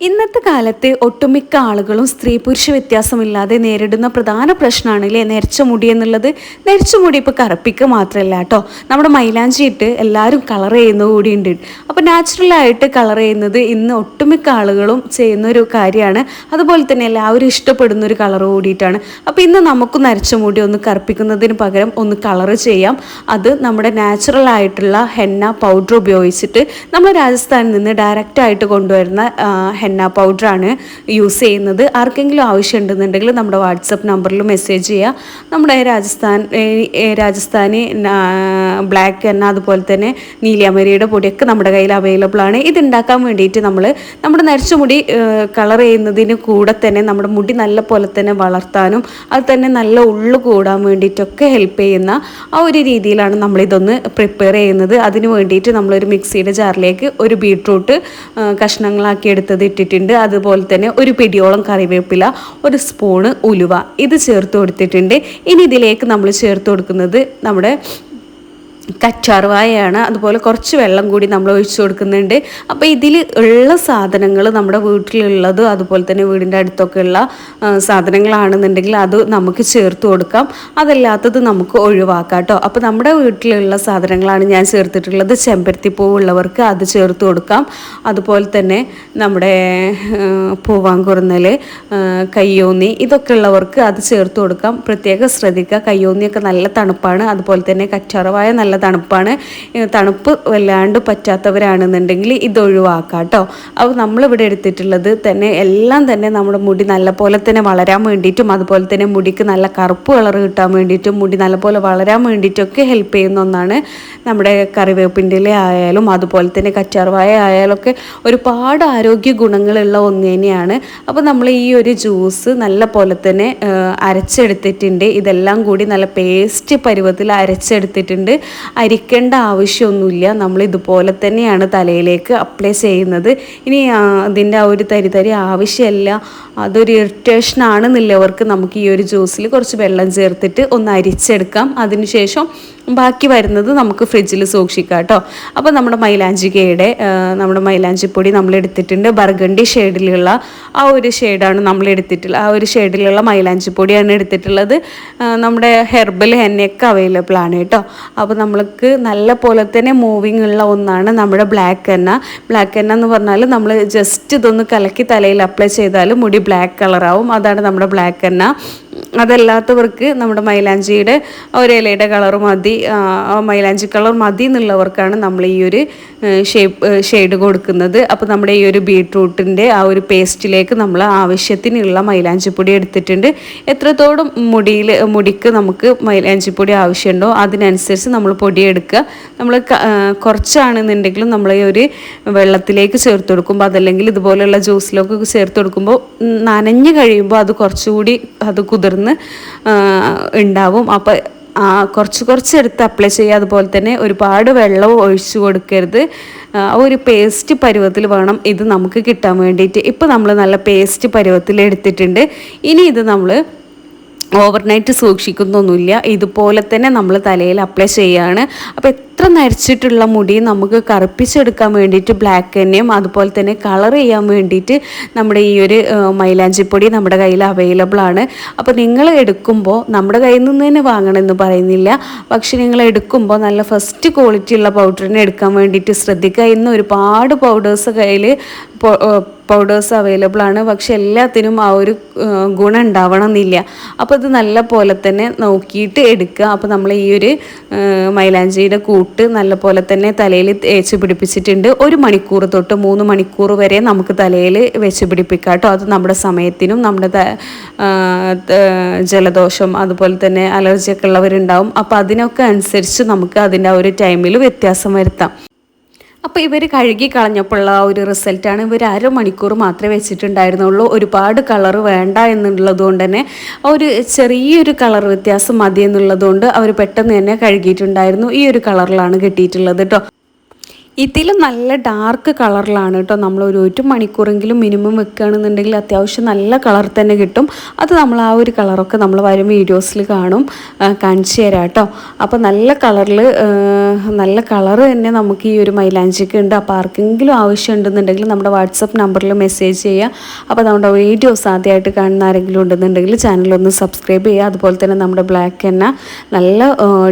ഇന്നത്തെ കാലത്ത് ഒട്ടുമിക്ക ആളുകളും സ്ത്രീ പുരുഷ വ്യത്യാസമില്ലാതെ നേരിടുന്ന പ്രധാന പ്രശ്നമാണ് നെരച്ച മുടി എന്നുള്ളത് നെരച്ച മുടി ഇപ്പോൾ കറുപ്പിക്കുക മാത്രമല്ല കേട്ടോ. നമ്മുടെ മൈലാഞ്ചി ഇട്ട് എല്ലാവരും കളർ ചെയ്യുന്നത് കൂടിയുണ്ട് അപ്പോൾ നാച്ചുറലായിട്ട് കളർ ചെയ്യുന്നത് ഇന്ന് ഒട്ടുമിക്ക ആളുകളും ചെയ്യുന്ന ഒരു കാര്യമാണ്. അതുപോലെ തന്നെ എല്ലാവരും ഇഷ്ടപ്പെടുന്ന ഒരു കളർ കൂടിയിട്ടാണ്. അപ്പോൾ ഇന്ന് നമുക്ക് നരച്ച മുടി ഒന്ന് കറുപ്പിക്കുന്നതിന് പകരം ഒന്ന് കളർ ചെയ്യാം. അത് നമ്മുടെ നാച്ചുറൽ ആയിട്ടുള്ള ഹെന്ന പൗഡർ ഉപയോഗിച്ചിട്ട് നമ്മൾ രാജസ്ഥാനിൽ നിന്ന് ഡയറക്റ്റായിട്ട് കൊണ്ടുവരുന്ന ആ, ഹെന്ന പൗഡറാണ് യൂസ് ചെയ്യുന്നത്. ആർക്കെങ്കിലും ആവശ്യമുണ്ടെന്നുണ്ടെങ്കിൽ നമ്മുടെ വാട്സപ്പ് നമ്പറിൽ മെസ്സേജ് ചെയ്യുക. നമ്മുടെ രാജസ്ഥാൻ രാജസ്ഥാനി ബ്ലാക്ക് എന്ന അതുപോലെ തന്നെ നീലിയമരിയുടെ പൊടിയൊക്കെ നമ്മുടെ കയ്യിൽ അവൈലബിൾ ആണ്. ഇത് ഉണ്ടാക്കാൻ വേണ്ടിയിട്ട് നമ്മൾ നമ്മുടെ നരച്ച മുടി കളർ ചെയ്യുന്നതിന് കൂടെ തന്നെ നമ്മുടെ മുടി നല്ല പോലെ തന്നെ വളർത്താനും അത് തന്നെ നല്ല ഉള്ളു കൂടാൻ വേണ്ടിയിട്ടൊക്കെ ഹെൽപ്പ് ചെയ്യുന്ന ആ ഒരു രീതിയിലാണ് നമ്മളിതൊന്ന് പ്രിപ്പയർ ചെയ്യുന്നത്. അതിന് വേണ്ടിയിട്ട് നമ്മളൊരു മിക്സിയുടെ ജാറിലേക്ക് ഒരു ബീട്രൂട്ട് കഷ്ണങ്ങളാക്കി എടുത്തത് ഇട്ടിട്ടുണ്ട്. അതുപോലെ തന്നെ ഒരു പിടിയോളം കറിവേപ്പില ഒരു സ്പൂണ് ഉലുവ ഇത് ചേർത്ത് കൊടുത്തിട്ടുണ്ട്. ഇനി ഇതിലേക്ക് നമ്മൾ ചേർത്ത് കൊടുക്കുന്നത് നമ്മുടെ കച്ചാർവായാണ് അതുപോലെ കുറച്ച് വെള്ളം കൂടി നമ്മൾ ഒഴിച്ചു കൊടുക്കുന്നുണ്ട്. അപ്പോൾ ഇതിൽ ഉള്ള സാധനങ്ങൾ നമ്മുടെ വീട്ടിലുള്ളത് അതുപോലെ തന്നെ വീടിന്റെ അടുത്തൊക്കെ ഉള്ള ആ, സാധനങ്ങളാണെന്നുണ്ടെങ്കിൽ അത് നമുക്ക് ചേർത്ത് കൊടുക്കാം. അതല്ലാത്തത് നമുക്ക് ഒഴിവാക്കാം കേട്ടോ. അപ്പോൾ നമ്മുടെ വീട്ടിലുള്ള സാധനങ്ങളാണ് ഞാൻ ചേർത്തിട്ടുള്ളത്. ചെമ്പരത്തിപ്പൂ ഉള്ളവർക്ക് അത് ചേർത്ത് കൊടുക്കാം. അതുപോലെ തന്നെ നമ്മുടെ പൂവാങ്കുറുന്നൽ കയ്യോന്നി ഇതൊക്കെ ഉള്ളവർക്ക് അത് ചേർത്ത് കൊടുക്കാം. പ്രത്യേകം ശ്രദ്ധിക്കുക. കയ്യോന്നിയൊക്കെ നല്ല തണുപ്പാണ്. അതുപോലെ തന്നെ കച്ചറവായ നല്ല തണുപ്പാണ്. തണുപ്പ് വല്ലാണ്ട് പറ്റാത്തവരാണെന്നുണ്ടെങ്കിൽ ഇത് ഒഴിവാക്കാം കേട്ടോ അപ്പോൾ നമ്മളിവിടെ എടുത്തിട്ടുള്ളത് തന്നെ എല്ലാം തന്നെ നമ്മുടെ മുടി നല്ലപോലെ തന്നെ വളരാൻ വേണ്ടിയിട്ടും അതുപോലെ തന്നെ മുടിക്ക് നല്ല കറുപ്പ് കളർ കിട്ടാൻ വേണ്ടിയിട്ടും മുടി നല്ലപോലെ വളരാൻ വേണ്ടിയിട്ടൊക്കെ ഹെൽപ്പ് ചെയ്യുന്ന ഒന്നാണ് നമ്മുടെ കറിവേപ്പിന്റെ ആയാലും അതുപോലെ തന്നെ കച്ചാർവായ ആയാലും ഒക്കെ ഒരുപാട് ആരോഗ്യ ഗുണങ്ങളുള്ള ഒന്ന് തന്നെയാണ്. അപ്പോൾ നമ്മൾ ഈ ഒരു ജ്യൂസ് നല്ല പോലെ തന്നെ അരച്ചെടുത്തിട്ടുണ്ട്. ഇതെല്ലാം കൂടി നല്ല പേസ്റ്റ് പരുവത്തിൽ അരച്ചെടുത്തിട്ടുണ്ട്. അരിക്കേണ്ട ആവശ്യമൊന്നുമില്ല. നമ്മൾ ഇതുപോലെ തന്നെയാണ് തലയിലേക്ക് അപ്ലൈ ചെയ്യുന്നത്. ഇനി അതിന്റെ ആ ഒരു തരി തരി ആവശ്യമല്ല. അതൊരു ഇറിറ്റേഷൻ ആണെന്നുള്ളവർക്ക് നമുക്ക് ഈ ഒരു ജ്യൂസിൽ കുറച്ച് വെള്ളം ചേർത്തിട്ട് ഒന്ന് അരിച്ചെടുക്കാം. അതിനുശേഷം ബാക്കി വരുന്നത് നമുക്ക് ഫ്രിഡ്ജിൽ സൂക്ഷിക്കാം കേട്ടോ. അപ്പോൾ നമ്മുടെ മൈലാഞ്ചികയുടെ നമ്മുടെ മൈലാഞ്ചിപ്പൊടി നമ്മൾ എടുത്തിട്ടുണ്ട് ബർഗണ്ടി ഷെയ്ഡിലുള്ള ആ ഒരു ഷെയ്ഡാണ് നമ്മൾ എടുത്തിട്ടുള്ള ആ ഒരു ഷെയ്ഡിലുള്ള മൈലാഞ്ചിപ്പൊടിയാണ് എടുത്തിട്ടുള്ളത്. നമ്മുടെ ഹെർബൽ ഹെന്നയൊക്കെ അവൈലബിൾ ആണ് കേട്ടോ. അപ്പോൾ നമ്മൾക്ക് നല്ല പോലെ തന്നെ മൂവിങ് ഉള്ള ഒന്നാണ് നമ്മുടെ ബ്ലാക്ക് എണ്ണ. ബ്ലാക്ക് എണ്ണ എന്ന് പറഞ്ഞാൽ നമ്മൾ ജസ്റ്റ് ഇതൊന്ന് കലക്കി തലയിൽ അപ്ലൈ ചെയ്താൽ മുടി ബ്ലാക്ക് കളറാവും അതാണ് നമ്മുടെ ബ്ലാക്ക് എണ്ണ. അതല്ലാത്തവർക്ക് നമ്മുടെ മൈലാഞ്ചിയുടെ ഒരു ഇലയുടെ കളർ മതി മൈലാഞ്ചി കളർ മതി എന്നുള്ളവർക്കാണ് നമ്മൾ ഈ ഒരു ഷേപ്പ് ഷെയ്ഡ് കൊടുക്കുന്നത്. അപ്പോൾ നമ്മുടെ ഈ ഒരു ബീട്രൂട്ടിന്റെ ആ ഒരു പേസ്റ്റിലേക്ക് നമ്മൾ ആവശ്യത്തിനുള്ള മൈലാഞ്ചിപ്പൊടി എടുത്തിട്ടുണ്ട്. എത്രത്തോളം മുടിയിൽ മുടിക്ക് നമുക്ക് മൈലാഞ്ചിപ്പൊടി ആവശ്യമുണ്ടോ അതിനനുസരിച്ച് നമ്മൾ പൊടി എടുക്കുക. നമ്മൾ കുറച്ചാണെന്നുണ്ടെങ്കിലും നമ്മൾ ഈ ഒരു വെള്ളത്തിലേക്ക് ചേർത്ത് കൊടുക്കുമ്പോൾ അതല്ലെങ്കിൽ ഇതുപോലെയുള്ള ജ്യൂസിലൊക്കെ ചേർത്ത് കൊടുക്കുമ്പോൾ നനഞ്ഞ് കഴിയുമ്പോൾ അത് കുറച്ചുകൂടി അത് കുതിർന്ന് ആ, ഉണ്ടാവും. അപ്പോൾ കുറച്ച് കുറച്ച് എടുത്ത് അപ്ലൈ ചെയ്യുക. അതുപോലെ തന്നെ ഒരുപാട് വെള്ളവും ഒഴിച്ചു കൊടുക്കരുത്. ഒരു പേസ്റ്റ് പരുവത്തിൽ വേണം ഇത് നമുക്ക് കിട്ടാൻ വേണ്ടിയിട്ട്. ഇപ്പോൾ നമ്മൾ നല്ല പേസ്റ്റ് പരുവത്തിൽ എടുത്തിട്ടുണ്ട്. ഇനി ഇത് നമ്മൾ ഓവർനൈറ്റ് സൂക്ഷിക്കുന്നൊന്നുമില്ല. ഇതുപോലെ തന്നെ നമ്മൾ തലയിൽ അപ്ലൈ ചെയ്യുകയാണ് അപ്പോൾ എത്ര നരച്ചിട്ടുള്ള മുടി നമുക്ക് കറുപ്പിച്ചെടുക്കാൻ വേണ്ടിയിട്ട് ബ്ലാക്ക് എണ്ണയും അതുപോലെ തന്നെ കളർ ചെയ്യാൻ വേണ്ടിയിട്ട് നമ്മുടെ ഈ ഒരു മൈലാഞ്ചിപ്പൊടി നമ്മുടെ കയ്യിൽ അവൈലബിൾ ആണ്. അപ്പോൾ നിങ്ങൾ എടുക്കുമ്പോൾ നമ്മുടെ കയ്യിൽ നിന്ന് തന്നെ വാങ്ങണമെന്ന് പറയുന്നില്ല. പക്ഷെ നിങ്ങൾ എടുക്കുമ്പോൾ നല്ല ഫസ്റ്റ് ക്വാളിറ്റി ഉള്ള പൗഡറിനെ എടുക്കാൻ വേണ്ടിയിട്ട് ശ്രദ്ധിക്കുക. ഇന്ന് ഒരുപാട് പൗഡേഴ്സ് കയ്യിൽ പൗഡേഴ്സ് അവൈലബിൾ ആണ്. പക്ഷെ എല്ലാത്തിനും ആ ഒരു ഗുണം ഉണ്ടാവണം എന്നില്ല അപ്പോൾ ഇത് നല്ല പോലെ തന്നെ നോക്കിയിട്ട് എടുക്കുക. അപ്പോൾ നമ്മൾ ഈ ഒരു മൈലാഞ്ചിയുടെ കൂട്ട് നല്ല പോലെ തന്നെ തലയിൽ തേച്ച് പിടിപ്പിച്ചിട്ടുണ്ട്. ഒരു മണിക്കൂർ തൊട്ട് മൂന്ന് മണിക്കൂർ വരെ നമുക്ക് തലയിൽ വെച്ച് പിടിപ്പിക്കാം കേട്ടോ. അത് നമ്മുടെ സമയത്തിനും നമ്മുടെ ജലദോഷം അതുപോലെ തന്നെ അലർജിയൊക്കെ ഉള്ളവരുണ്ടാവും. അപ്പോൾ അതിനൊക്കെ അനുസരിച്ച് നമുക്ക് അതിന്റെ ആ ഒരു ടൈമിൽ വ്യത്യാസം വരുത്താം. അപ്പോൾ ഇവർ കഴുകി കളഞ്ഞപ്പോഴുള്ള ഒരു റിസൾട്ടാണ് ഇവർ അരമണിക്കൂർ മാത്രമേ വെച്ചിട്ടുണ്ടായിരുന്നുള്ളൂ. ഒരുപാട് കളർ വേണ്ട എന്നുള്ളത് കൊണ്ട് തന്നെ ഒരു ചെറിയൊരു കളർ വ്യത്യാസം മതി എന്നുള്ളതുകൊണ്ട് അവർ പെട്ടെന്ന് തന്നെ കഴുകിയിട്ടുണ്ടായിരുന്നു. ഈ ഒരു കളറിലാണ് കിട്ടിയിട്ടുള്ളത് കേട്ടോ ഇതിൽ നല്ല ഡാർക്ക് കളറിലാണ് കേട്ടോ. നമ്മൾ ഒരു ഒരു മണിക്കൂറെങ്കിലും മിനിമം വെക്കുകയാണെന്നുണ്ടെങ്കിൽ അത്യാവശ്യം നല്ല കളർ തന്നെ കിട്ടും. അത് നമ്മൾ ആ ഒരു കളറൊക്കെ നമ്മൾ വരും വീഡിയോസിൽ കാണും. കാണിച്ചു തരാം കേട്ടോ. അപ്പോൾ നല്ല കളറിൽ നല്ല കളർ തന്നെ നമുക്ക് ഈ ഒരു മൈലാഞ്ചിക്ക് ഉണ്ട്. അപ്പോൾ ആർക്കെങ്കിലും ആവശ്യം ഉണ്ടെന്നുണ്ടെങ്കിൽ നമ്മുടെ വാട്സപ്പ് നമ്പറിൽ മെസ്സേജ് ചെയ്യുക അപ്പോൾ നമ്മുടെ വീഡിയോസ് ആദ്യമായിട്ട് കാണുന്ന ആരെങ്കിലും ഉണ്ടെന്നുണ്ടെങ്കിൽ ചാനലൊന്ന് സബ്സ്ക്രൈബ് ചെയ്യുക. അതുപോലെ തന്നെ നമ്മുടെ ബ്ലാക്ക് എണ്ണ നല്ല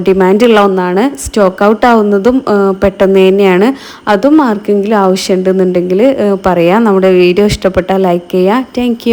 ഡിമാൻഡുള്ള ഒന്നാണ്. സ്റ്റോക്ക് ഔട്ട് ആവുന്നതും പെട്ടെന്ന് തന്നെയാണ്. അതും ആർക്കെങ്കിലും ആവശ്യമുണ്ടെന്നുണ്ടെങ്കിൽ പറയാം. നമ്മുടെ വീഡിയോ ഇഷ്ടപ്പെട്ടാൽ ലൈക്ക് ചെയ്യുക താങ്ക്